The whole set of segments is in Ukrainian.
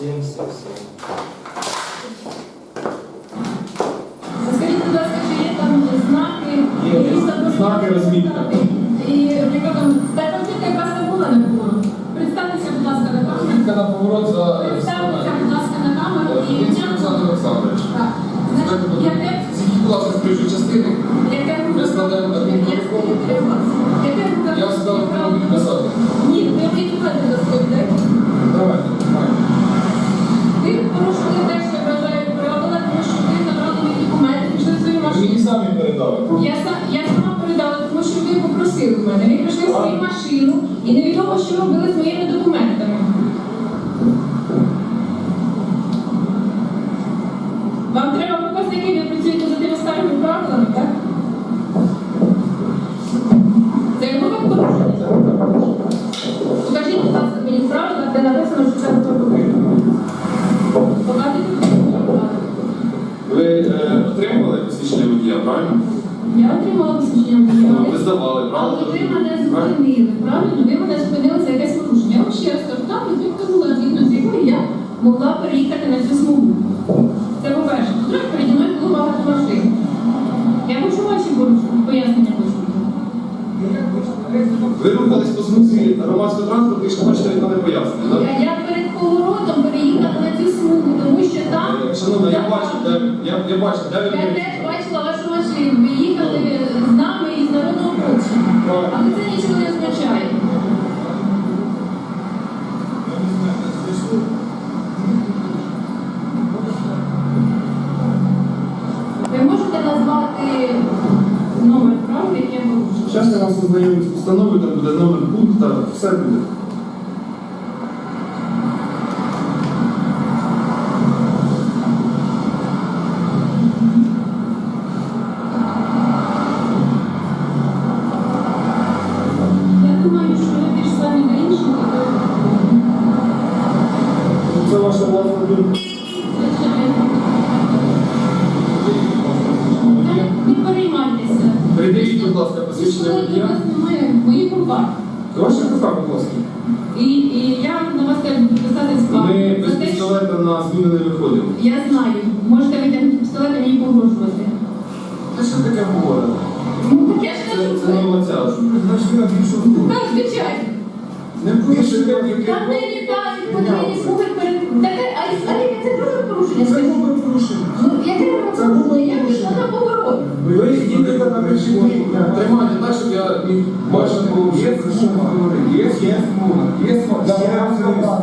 77. Скажіть, будь ласка, чи є там знаки? Є, там знаки, розмітка. І яка там, та конфлікта якраз не була на поворот. Представтеся, будь ласка, на камеру. Відка на поворот за Представтеся, будь ласка, на камеру і Мінський Олександр Олександрович. Так. Значить, яке, будь ласка, з частини. яке Ви складаєте адмінпротокол? Яке машину від того, що робили з моїми документами. Вам треба показники, могла переїхати на цю смугу. Це по-перше. По-друге, переді мною було багато машин. Я хочу ваші пояснення почути. Ви рухались по смузі громадського транспорту і ще хочете від мене пояснення, так? Я, я перед поворотом переїхала на цю смугу, тому що там... Шановна, я бачу, де, я, я бачу, де ви Я теж Seven. Пістолета на зміни не виходимо. Я знаю. Можете витягнути пістолет і мені погрожувати. Та що таке говорить? Ну так я ж Це, кажу. це нова ця. Значить, я більше говорю. Так, звичайно. Не пише, як Там не літають, подвійні Тримайте так, щоб я міг бачити Є смуга, є, є смуга, є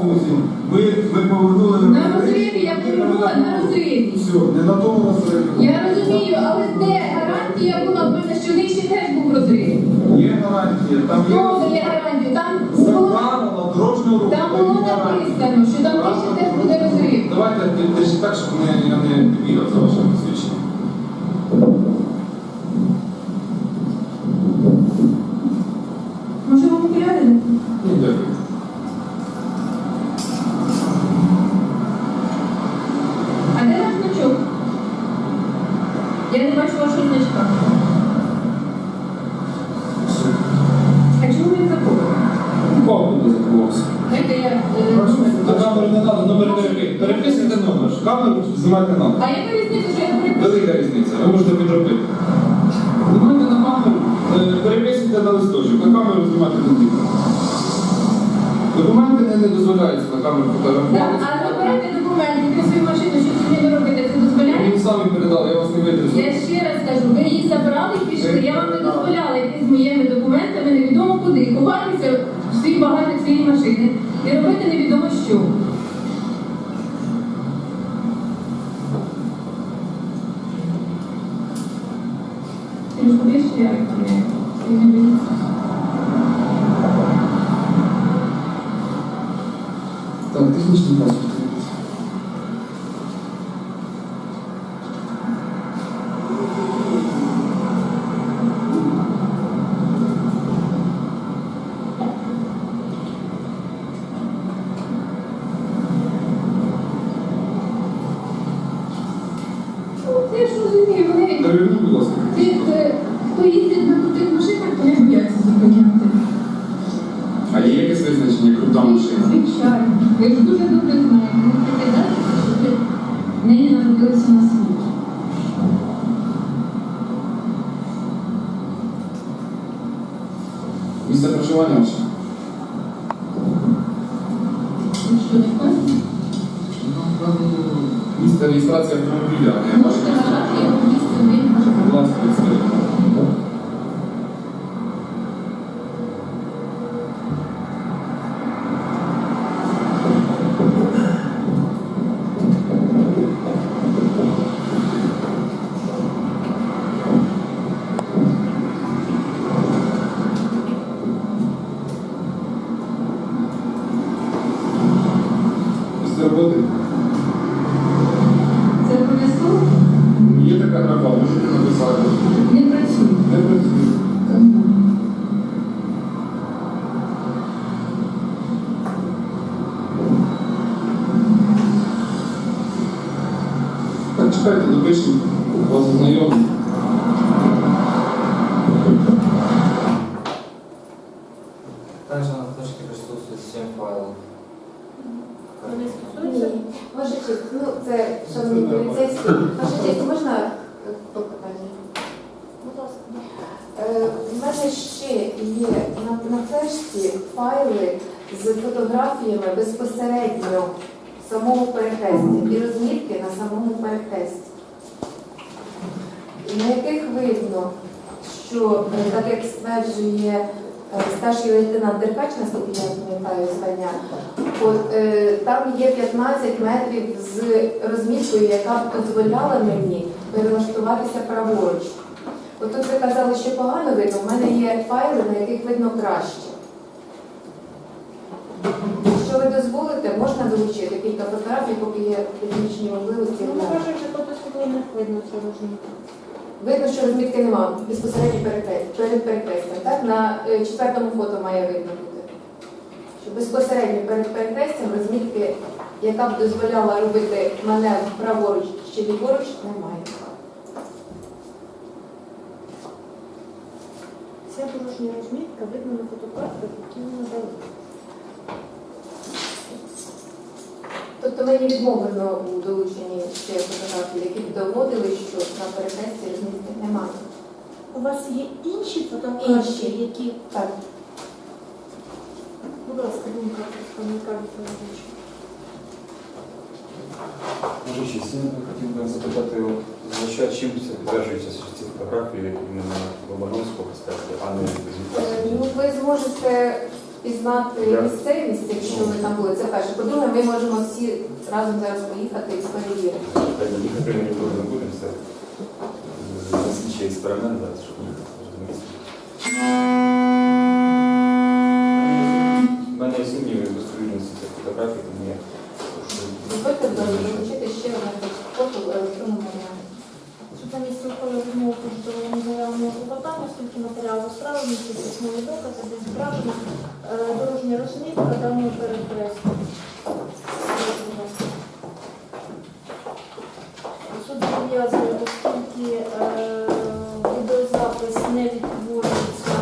смузі. Ви, ви повернули На розриві, я була на розриві. Все, не на тому розриві. Я розумію, але де гарантія була в мене, що нижче теж був розрив? Є гарантія, там є Хто дає гарантію? Там було, правила дорожнього руху. там було написано, що там нижче теж буде розрив. Давайте держіть так, щоб не, я не бігав за вашим посвідченням. Може вам окуляри? Ні, дякую. А де ваш значок? Я не бачу вашого значка. А чому він захований? Павло не заховався. Дайте я... е, На камеру не треба, номер переписуйте. Переписуйте Камеру знімайте нам. А яка різниця, що я переписую? Велика різниця, ви можете підробити. Знімайте на камеру, е, на листочок, на камеру знімати не. Документи не, не дозволяються на камеру Да, фотографувати. А забирайте документи, ви свою машину, що сьогодні ви робите, це дозволяє? Мені самі передали, я вас не витрясу. Я ще раз кажу, ви її забрали і пішли. Я вам не дозволяла йти з моїми документами невідомо куди, ховатися в свій багажник своєї машини і робити невідомо що. Не ти? Так, технічний паспорт. більше звичайно, як дуже добре знаємо, що неї народилися на світі. Місце проживання ваше? Місце реєстрації автомобіля. Роботи. Це обов'язково Є така графа, можете написати. не працює. Не працює. Так, чекайте, допишіть. Честь, ну це шановні поліцейські. Ваша честь, можна е, по питанню? Будь ласка. Е, У мене ще є на, на флешці файли з фотографіями безпосередньо самого перехрестя і розмітки на самому перехресті, на яких видно, що е, так як стверджує е, старший лейтенант Деркач, наскільки я пам'ятаю звання, е, там є 15 метрів з розміткою, яка б дозволяла мені перелаштуватися праворуч. От тут ви казали, що погано видно, в мене є файли, на яких видно краще. Якщо ви дозволите, можна долучити кілька фотографій, поки є технічні можливості. Ну, кажуть, що особливо не видно цього розмітку. Видно, що розмітки немає безпосередньо перед перехрестям. Так? На е, четвертому фото має видно бути. Що безпосередньо перед перехрестям розмітки, яка б дозволяла робити маневр праворуч чи ліворуч, немає. Ця дорожня розмітка видно на фотографіях, які ми надали. Тобто мені відмовлено у долученні ще фотографій, які б доводили, що на перехресті розмітки немає. У вас є інші фотографії, Інші. які, Так. будь ласка, думка представника відповідача. Може, ще сильно хотів би запитати от, звичайно, чим це підтверджується що ці фотографії іменно Лобановського аспекту, а не Е? Ну, ви зможете пізнати місцевість, якщо ви там були. Це перше. По-друге, ми можемо всі разом зараз поїхати і перевірити. Їхати ми ніколи не будемо, це е, слідчий експеримент, зараз, щоб їхати до місця. У мене є сумніви в достовірності цих фотографій, тому я Дозвольте, долучити ще одне фото в електронному варіанті. Суд на місці ухвалив відмову повідомлення заявленого клопотання, оскільки матеріали справи містять письмові докази, де зображена дорожня розмітка даного перехрестя. Суд зобов'язує, оскільки е, відеозапис не відтворюється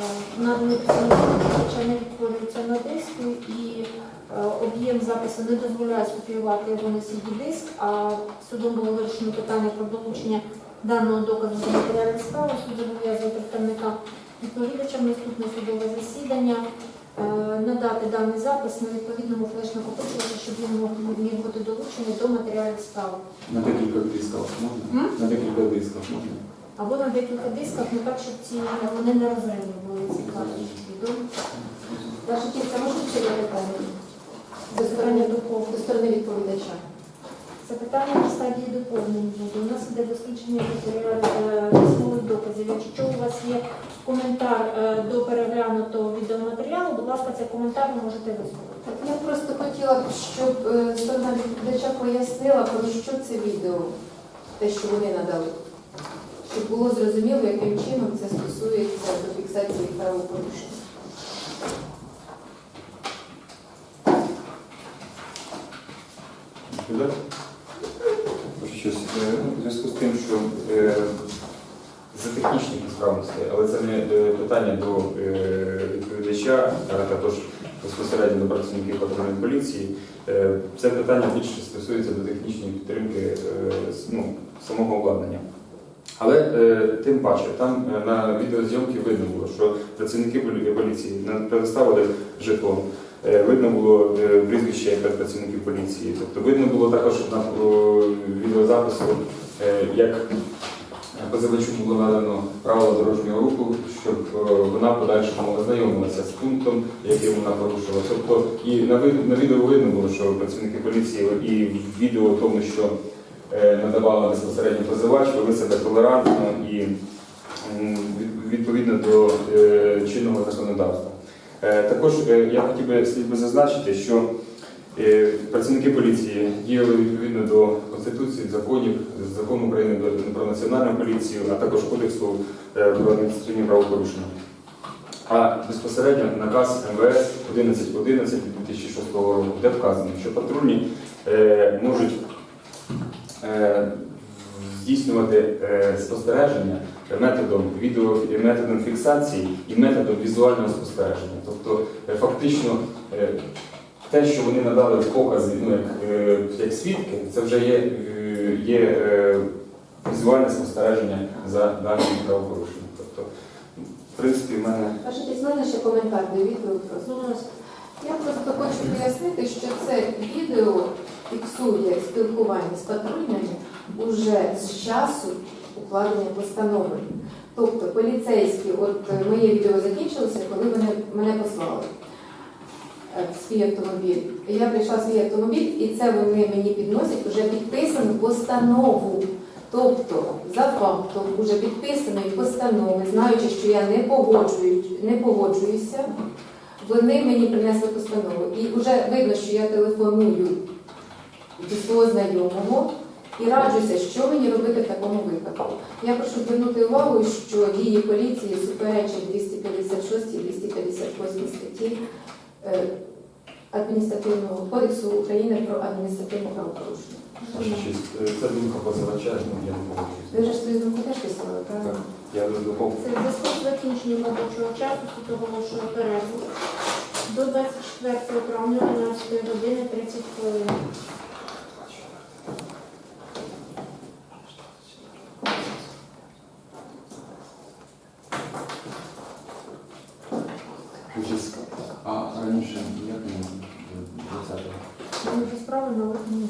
е, на хоча не відтворюється на диску і е, об'єм запису не дозволяє скопіювати його на CD-диск, а судом було вирішено питання про долучення даного доказу до матеріалів справи. Суд зобов'язує представника відповідача в наступне судове засідання е, надати даний запис на відповідному флеш-накопичувачі, щоб він міг бути долучений до матеріалів справи. на декілька дисках можна? М? На декілька дисках можна? Або на декілька дисках, не так, щоб ці вони не розривні були ці карточки. Відомо? Ваша честь, а можна ще є питання? До сторони відповідача. Запитання на стадії доповнення буде. У нас іде дослідження матеріалів, е, письмових доказів. Якщо у вас є коментар е, до переглянутого відеоматеріалу, будь ласка, цей коментар ви можете висловити. Я просто хотіла б, щоб е, сторона відповідача пояснила, про що це відео, те, що вони надали. Щоб було зрозуміло, яким чином це стосується до фіксації правопорушень. Відповідати? Прошу щось. Е, ну, У зв'язку з тим, що е, за технічних несправностей, але це не е, питання до е, відповідача, а також безпосередньо до працівників патрульної поліції. Е, Це питання більше стосується до технічної підтримки е, ну, самого обладнання. Але е, тим паче, там е, на відеозйомці видно було, що працівники поліції нам предоставили жетон. Е, Видно було е, прізвище перед працівників поліції. Тобто видно було також на відеозапису, е, як позивачу було надано правила дорожнього руху, щоб вона подальшому ознайомилася з пунктом, який вона порушила. Тобто і на, відео видно було, що працівники поліції і відео в тому, що надавала безпосередньо позивач, вели себе толерантно і відповідно до чинного законодавства. Е, Також е, я хотів би слід би зазначити, що е, працівники поліції діяли відповідно до Конституції, законів, закону України про національну поліцію, а також Кодексу про адміністративні правопорушення. А безпосередньо наказ МВС 1111 2006 року, де вказано, що патрульні можуть здійснювати спостереження методом відео методом фіксації і методом візуального спостереження. Тобто, е, фактично, е, те, що вони надали покази, ну як, е, як свідки, це вже є, е, є е, візуальне спостереження за даним правопорушенням. Тобто, в принципі, в мене Ваша мене ще коментар до відео. Я просто хочу пояснити, що це відео фіксує спілкування з патрульними уже з часу укладення постанови. Тобто поліцейські, от е, моє відео закінчилося, коли вони мене послали е, в свій автомобіль. Я прийшла в свій автомобіль, і це вони мені підносять вже підписану постанову. Тобто, за фактом уже підписаної постанови, знаючи, що я не погоджуюсь, не погоджуюся, вони мені принесли постанову. І вже видно, що я телефоную до свого знайомого і раджуся, що мені робити в такому випадку. Я прошу звернути увагу, що дії поліції суперечать 256 і 258 статті е, Адміністративного кодексу України про адміністративне правопорушення. е, це думка позивача, ну, я не погоджуюся. Ви вже ж свою думку теж писали, правильно? Так, я доповню. Це в зв'язку з закінченням робочого часу тут оголошую перерву до 24 травня 11 години 30 хвилин. Участь. А раніше як не 20-го? Дуже справи на органі.